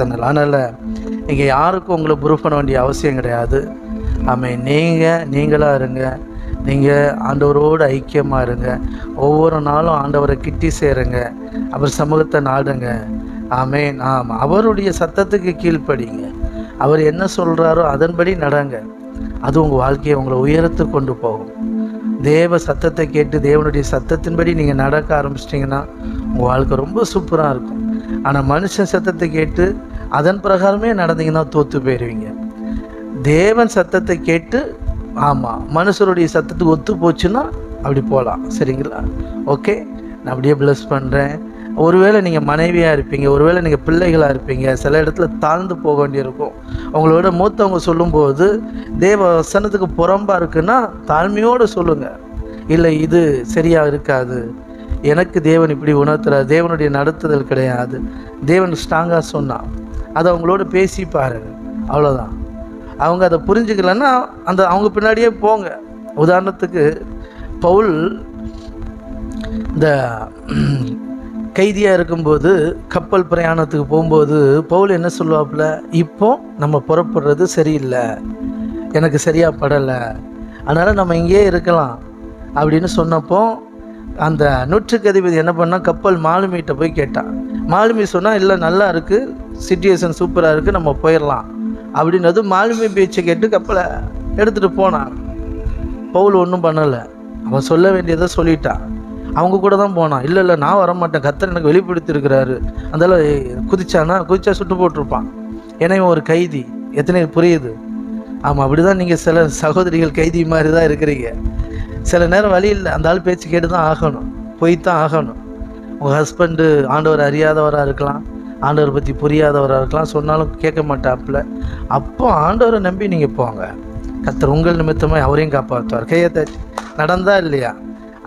தன்னல் அதனால் நீங்கள் யாருக்கும் உங்களை ப்ரூவ் பண்ண வேண்டிய அவசியம் கிடையாது. ஆமை நீங்கள் நீங்களாக இருங்க. நீங்கள் ஆண்டவரோடு ஐக்கியமாக இருங்க. ஒவ்வொரு நாளும் ஆண்டவரை கிட்டி சேருங்க. அவர் சமூகத்தை நாடுங்க. ஆமே. ஆமாம் அவருடைய சத்தத்துக்கு கீழ்ப்படிங்க. அவர் என்ன சொல்கிறாரோ அதன்படி நடங்க. அது உங்கள் வாழ்க்கையை உங்களை உயரத்து கொண்டு போகும். தேவ சத்தத்தை கேட்டு தேவனுடைய சத்தத்தின்படி நீங்கள் நடக்க ஆரம்பிச்சிட்டிங்கன்னா உங்கள் வாழ்க்கை ரொம்ப சூப்பராக இருக்கும். ஆனால் மனுஷன் சத்தத்தை கேட்டு அதன் பிரகாரமே நடந்தீங்கன்னா தோற்று போயிடுவீங்க தேவன் சத்தத்தை கேட்டு ஆமாம் மனுஷருடைய சத்தத்துக்கு ஒத்து போச்சுன்னா அப்படி போகலாம் சரிங்களா? ஓகே? நான் அப்படியே ப்ளஸ் பண்ணுறேன் ஒருவேளை நீங்கள் மனைவியாக இருப்பீங்க ஒருவேளை நீங்கள் பிள்ளைகளாக இருப்பீங்க சில இடத்துல தாழ்ந்து போக வேண்டியிருக்கும். உங்களோட மூத்தவங்க சொல்லும்போது தேவ வசனத்துக்கு புறம்பாக இருக்குன்னா தாழ்மையோடு சொல்லுங்கள் இல்லை இது சரியாக இருக்காது. எனக்கு தேவன் இப்படி உணர்த்துறார். தேவனுடைய நடத்துதல் கிடையாது. தேவன் ஸ்ட்ராங்காக சொன்னான். அதை அவங்களோட பேசி பாருங்க. அவ்வளோதான் அவங்க அதை புரிஞ்சுக்கலன்னா அந்த அவங்க பின்னாடியே போங்க. உதாரணத்துக்கு பவுல் இந்த கைதியாக இருக்கும்போது கப்பல் பிரயாணத்துக்கு போகும்போது பவுல் என்ன சொல்லுவாப்புல? இப்போ நம்ம புறப்படுறது சரியில்லை. எனக்கு சரியாக படலை. அதனால் நம்ம இங்கேயே இருக்கலாம். அப்படின்னு சொன்னப்போ அந்த நூற்றுக்கு அதிபதி என்ன பண்ணால் கப்பல் மாலுமிகிட்ட போய் கேட்டான் மாலுமி சொன்னால் இல்லை நல்லா இருக்குது சுச்சுவேஷன் சூப்பராக இருக்குது நம்ம போயிடலாம் அப்படின்னது மாலுமி பேச்சை கேட்டு கப்பலை எடுத்துகிட்டு போனான் பவுல் ஒன்றும் பண்ணலை. அவன் சொல்ல வேண்டியதை சொல்லிட்டான் அவங்க கூட தான் போனான் இல்லை இல்லை நான் வரமாட்டேன். கத்தர் எனக்கு வெளிப்படுத்தியிருக்கிறாரு. அதனால குதிச்சானா குதிச்சா சுட்டு போட்டிருப்பான். ஏன்னா இவன் ஒரு கைதி. எத்தனை புரியுது? ஆமாம் அப்படி தான் நீங்கள் சில சகோதரிகள் கைதி மாதிரி தான் இருக்கிறீங்க. சில நேரம் வழி இல்லை அந்த ஆள் பேச்சு கேட்டு தான் ஆகணும். போய் தான் ஆகணும். உங்கள் ஹஸ்பண்டு ஆண்டவர் அறியாதவராக இருக்கலாம். ஆண்டவரை பற்றி புரியாதவராக இருக்கலாம். சொன்னாலும் கேட்க மாட்டாப்புல. அப்போ ஆண்டவரை நம்பி நீங்கள் போங்க. கத்தர் உங்கள் நிமித்தமாக அவரையும் காப்பாற்றுவார். கையை நடந்தா இல்லையா?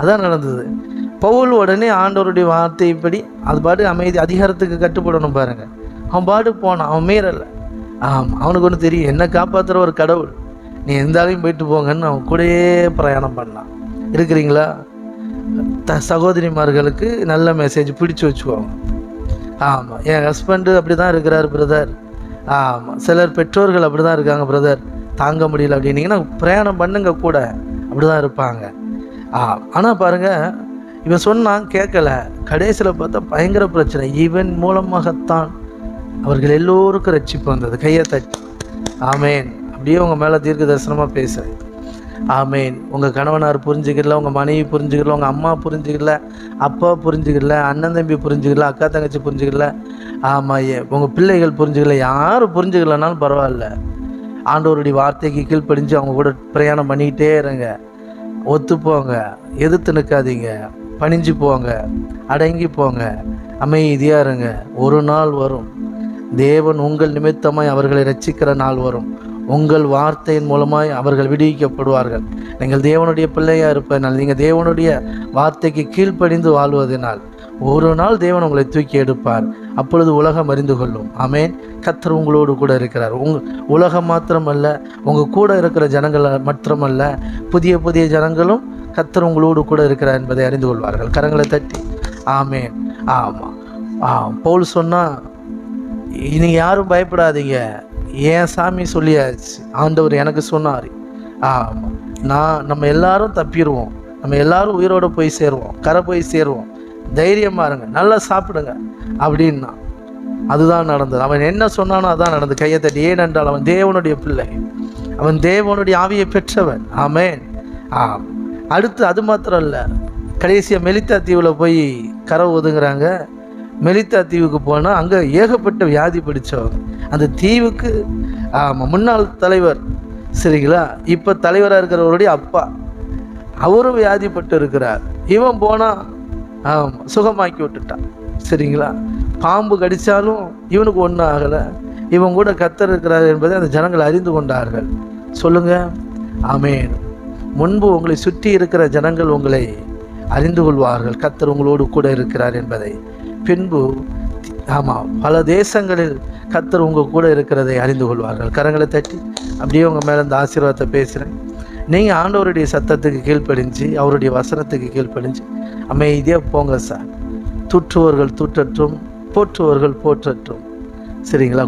அதான் நடந்தது. பவுல் உடனே ஆண்டவருடைய வார்த்தைப்படி அது பாட்டு அமைதி அதிகாரத்துக்கு கட்டுப்படணும் பாருங்கள் அவன் பாட்டு போனான். அவன் மீறலை. ஆமாம் அவனுக்கு ஒன்று தெரியும். என்ன காப்பாற்றுற ஒரு கடவுள். நீ எந்த ஆளையும் போயிட்டு போங்கன்னு அவன் கூடயே பிரயாணம் பண்ணான். இருக்கிறீங்களா? த சகோதரிமார்களுக்கு நல்ல மெசேஜ் பிடிச்சி வச்சுக்கோங்க. ஆமாம் என் ஹஸ்பண்டு அப்படி தான் இருக்கிறார் பிரதர் ஆமாம் சிலர் பெற்றோர்கள் அப்படி தான் இருக்காங்க பிரதர் தாங்க முடியல அப்படின்னீங்கன்னா பிரயாணம் பண்ணுங்க கூட. அப்படி தான் இருப்பாங்க. ஆ ஆனால் பாருங்கள் இவன் சொன்னான் கேட்கல. கடைசியில் பார்த்தா பயங்கர பிரச்சனை. இவன் மூலமாகத்தான் அவர்கள் எல்லோருக்கும் ரட்சிப்பு வந்தது. கையை தட்டி. ஆமேன். அப்படியே உங்கள் மேலே தீர்க்க தரிசனமாக பேசுகிறேன் ஆமேன். உங்கள் கணவனார் புரிஞ்சுக்கல உங்கள் மனைவி புரிஞ்சுக்கல உங்கள் அம்மா புரிஞ்சுக்கல அப்பா புரிஞ்சுக்கல அண்ணன் தம்பி புரிஞ்சுக்கல அக்கா தங்கச்சி புரிஞ்சுக்கல. ஆமாம் ஏ உங்கள் பிள்ளைகள் புரிஞ்சுக்கல யாரும் புரிஞ்சுக்கலனாலும் பரவாயில்ல. ஆண்டவருடைய வார்த்தைக்கு கீழ்ப்படிஞ்சு அவங்க கூட பிரயாணம் பண்ணிக்கிட்டே இருங்க. ஒத்துப்போங்க எதிர்த்து நிற்காதீங்க பணிஞ்சு போங்க அடங்கி போங்க அமைதியாக இருங்க. ஒரு நாள் வரும். தேவன் உங்கள் நிமித்தமாய் அவர்களை ரசிக்கிற நாள் வரும். உங்கள் வார்த்தையின் மூலமாய் அவர்கள் விடுவிக்கப்படுவார்கள். நீங்கள் தேவனுடைய பிள்ளையாக இருப்பதனால் நீங்கள் தேவனுடைய வார்த்தைக்கு கீழ்ப்படிந்து வாழ்வதனால் ஒரு நாள் தேவன் உங்களை தூக்கி எடுப்பார். அப்பொழுது உலகம் அறிந்து கொள்ளும். ஆமேன். கத்தர் உங்களோடு கூட இருக்கிறார். உங் உலகம் மாத்திரமல்ல உங்கள் கூட இருக்கிற ஜனங்கள் மாத்திரமல்ல புதிய புதிய ஜனங்களும் கத்தர் உங்களோடு கூட இருக்கிறார் என்பதை அறிந்து கொள்வார்கள். கரங்களை தட்டி. ஆமேன். ஆமாம் ஆ பவுல் சொன்னால் நீங்கள் யாரும் பயப்படாதீங்க. ஏன் சாமி சொல்லியாச்சு? ஆண்டவர் எனக்கு சொன்னார். ஆமாம் நான் நம்ம எல்லாரும் தப்பிடுவோம் நம்ம எல்லாரும் உயிரோடு போய் சேருவோம். கரை போய் சேருவோம். தைரியமாக இருங்க. நல்லா சாப்பிடுங்க. அப்படின்னா அதுதான் நடந்தது. அவன் என்ன சொன்னானோ அதான் நடந்தது. கையை தட்டி ஏனென்றால் அவன் தேவனுடைய பிள்ளை. அவன் தேவனுடைய ஆவியை பெற்றவன். ஆமேன். ஆம். அடுத்து அது மாத்திரம் இல்லை. கடைசியாக மெலித்தா தீவில் போய் கரை ஒதுங்குறாங்க. மெலித்தா தீவுக்கு போனால் அங்கே ஏகப்பட்ட வியாதி பிடிச்சவர். அந்த தீவுக்கு ஆமாம் முன்னாள் தலைவர் சரிங்களா? இப்போ தலைவராக இருக்கிறவருடைய அப்பா. அவரும் வியாதிப்பட்டு இருக்கிறார். இவன் போனால் சுகமாக்கி விட்டுட்டான் சரிங்களா? பாம்பு கடித்தாலும் இவனுக்கு ஒன்றும் ஆகலை. இவன் கூட கத்தர் இருக்கிறார் என்பதை அந்த ஜனங்கள் அறிந்து கொண்டார்கள். சொல்லுங்க. ஆமேன். முன்பு உங்களை சுற்றி இருக்கிற ஜனங்கள் உங்களை அறிந்து கொள்வார்கள். கத்தர் உங்களோடு கூட இருக்கிறார் என்பதை. பின்பு ஆமாம் பல தேசங்களில் கத்தர் உங்கள் கூட இருக்கிறதை அறிந்து கொள்வார்கள். கரங்களை தட்டி அப்படியே உங்கள் மேலே இந்த ஆசீர்வாதத்தை பேசுகிறேன் நீங்கள் ஆண்டவருடைய சத்தத்துக்கு கீழ்ப்படிஞ்சு அவருடைய வசனத்துக்கு கீழ்ப்படிஞ்சு அமைதியாக போங்க சார். துற்றுவர்கள் துற்றற்றும் போற்றுவர்கள் போற்றட்டும் சரிங்களா?